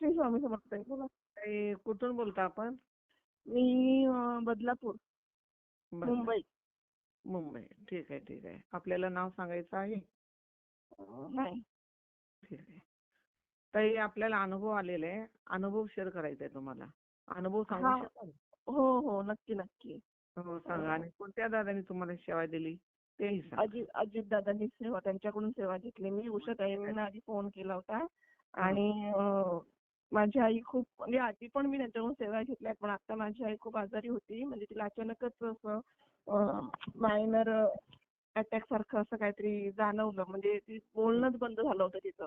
श्री स्वामी समर्थ ताई बोला. कुठून बोलता आपण? मी अं, बदलापूर. बरं. मुंबई. मुंबई. ठीक आहे ठीक आहे. आपल्याला नाव सांगायचं आहे? अं, नाही. ठीक आहे. ताई आपल्याला अनुभव आलेला आहे. अनुभव शेअर करायचा आहे तुम्हाला. अनुभव हा. सांगू शकाल? हो हो. नक्की नक्की. हो सांगा. आणि कोणत्या दादाने तुम्हाला सेवा दिली? तेही सांगा. अजित अजित दादांनी सेवा त्यांच्याकडून सेवा घेतली. मी उषा ताईंना आधी फोन केला होता. आणि अं, माझी आई खूप म्हणजे आधी पण मी त्यांच्याकडून सेवा घेतल्या पण आता माझी आई खूप आजारी होती. म्हणजे तिला अचानकच असं मायनर अटॅक सारखं असं काहीतरी जाणवलं. म्हणजे ती बोलणंच बंद झालं होतं तिचं.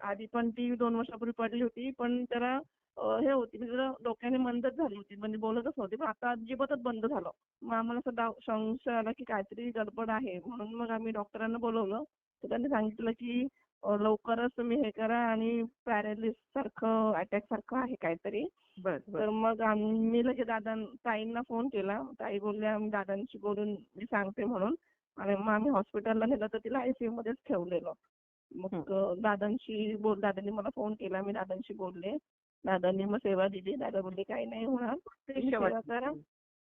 आधी पण ती दोन वर्षापूर्वी पडली होती पण त्याला हे होती. म्हणजे डोक्याने मंदच झाली होती. म्हणजे बोलतच नव्हती. पण आता अजिबातच बंद झालं. मग आम्हाला असं संशय आला की काहीतरी गडबड आहे. म्हणून मग आम्ही डॉक्टरांना बोलवलं. तर त्यांनी सांगितलं की लवकरच तुम्ही हे करा आणि पॅरालिस सारखं अटॅक सारखं आहे काहीतरी. तर मग आम्ही लगेच दादा ताईंना फोन केला. ताई बोलल्या "मी दादांशी बोलून मी सांगते म्हणून. आणि मग आम्ही हॉस्पिटलला नेलं तर तिला आयसीयू मध्येच ठेवलेलं. मग दादांशी बोल दादांनी मला फोन केला. मी दादांशी बोलले. दादांनी मग सेवा दिली. दादा बोलले काही नाही होणार. तुम्ही सेवा करा.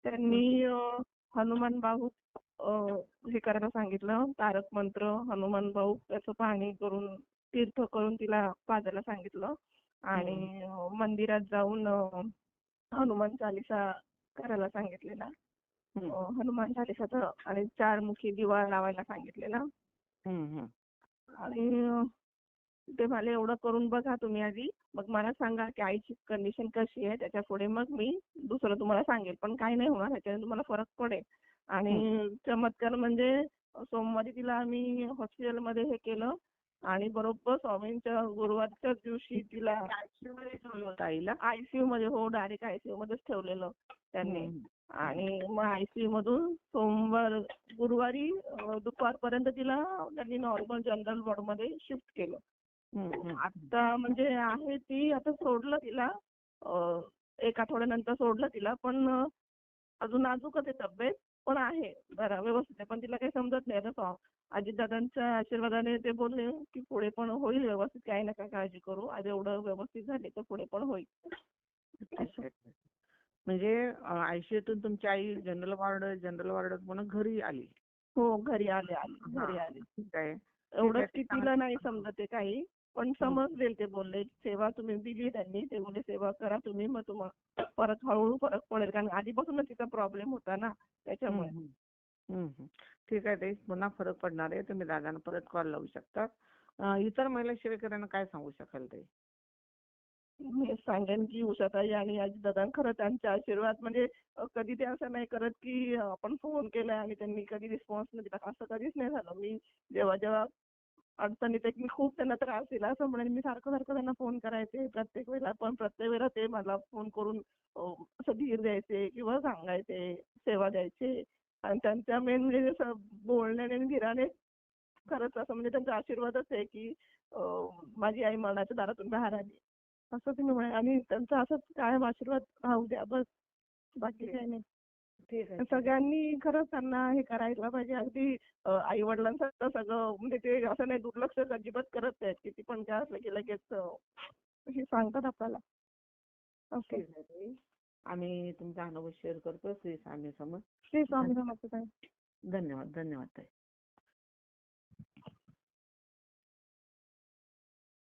त्यांनी हनुमान बाहू अं, हे करायला सांगितलं. तारक मंत्र हनुमान बाहू त्याचं पाणी करून तीर्थ करून तिला पाजायला सांगितलं. आणि मंदिरात जाऊन हनुमान चालिसा करायला सांगितलेला. हनुमान चालिसाचं आणि चार मुखी दिवा लावायला सांगितलेला. आणि ते मला एवढं करून बघा तुम्ही आधी. मग मला सांगा की आईची कंडिशन कशी आहे त्याच्या पुढे मग मी दुसरं तुम्हाला सांगेल. पण काही नाही होणार ह्याच्याने तुम्हाला फरक पडेल. आणि चमत्कार म्हणजे सोमवारी तिला आम्ही हॉस्पिटलमध्ये हे केलं आणि बरोबर स्वामींच्या गुरुवारच्या दिवशी तिला आईला? आयसीयू मध्ये हो डायरेक्ट आयसीयू मध्येच ठेवलेलं त्यांनी. आणि मग आयसीयू मधून सोमवार गुरुवारी दुपारपर्यंत तिला त्यांनी नॉर्मल जनरल वॉर्डमध्ये शिफ्ट केलं. आता म्हणजे आहे ती आता सोडलं तिला एक आठवड्यानंतर सोडलं तिला पण अजून नाजूकच आहे तब्येत पण आहे जरा व्यवस्थित आहे पण तिला काही समजत नाही आता अजितदादांच्या आशीर्वादाने ते बोलले की पुढे पण होईल व्यवस्थित काही नका काळजी करू. आज एवढं व्यवस्थित झाले तर पुढे पण होईल. म्हणजे आयसीयूतून तुमची आई जनरल वॉर्ड जनरल वॉर्ड म्हणून घरी आली. हो घरी आले आले घरी हा. आले. ठीक आहे. आहे. तिला नाही समजत आहे काही पण समजलेल ते बोलले सेवा तुम्ही दिली त्यांनी ते बोलले सेवा करा तुम्ही मग तुम्हाला परत हळूहळू फरक पडेल. कारण आधीपासूनच तिचा प्रॉब्लेम होता ना त्याच्यामुळे. हम्म, हम्म. ठीक आहे ताई पुन्हा फरक पडणार आहे तुम्ही दादांना परत कॉल लावू शकता. अं, इतर महिला शेतकऱ्यांना काय सांगू शकाल ताई? मी सांगेन की उषाताई आणि दादा खरं त्यांचा आशीर्वाद म्हणजे अ, कधी ते असं नाही करत की अ, आपण फोन केलाय आणि त्यांनी कधी रिस्पॉन्स नाही दिला. असं कधीच नाही झालं. मी जेव्हा जेव्हा अडचणीत एक मी खूप त्यांना त्रास दिला. असं म्हणेन मी सारखं सारखं त्यांना फोन करायचे. प्रत्येक वेळेला पण प्रत्येक वेळेला ते मला फोन करून अ, असं धीर द्यायचे किंवा सांगायचे सेवा द्यायचे. आणि त्यांच्या मेन म्हणजे असं बोलण्याने आणि धीराने खरंच असं म्हणजे त्यांचा आशीर्वादच आहे की माझी आई मरणाच्या दारातून बाहेर आली. असं तुम्ही म्हणे आणि त्यांचा असंच कायम आशीर्वाद राहू द्या बस. बाकी काही नाही. सगळ्यांनी खरंच त्यांना हे करायला पाहिजे. अगदी आई वडिलांसारखं सगळं म्हणजे ते असं नाही दुर्लक्ष अजिबात करत नाहीत किती पण काय असलं की लगेच हे सांगतात आपल्याला. ताई आम्ही तुमचा अनुभव शेअर करतो. श्री स्वामी समोर श्री स्वामी समर्थ. धन्यवाद. धन्यवाद ताई.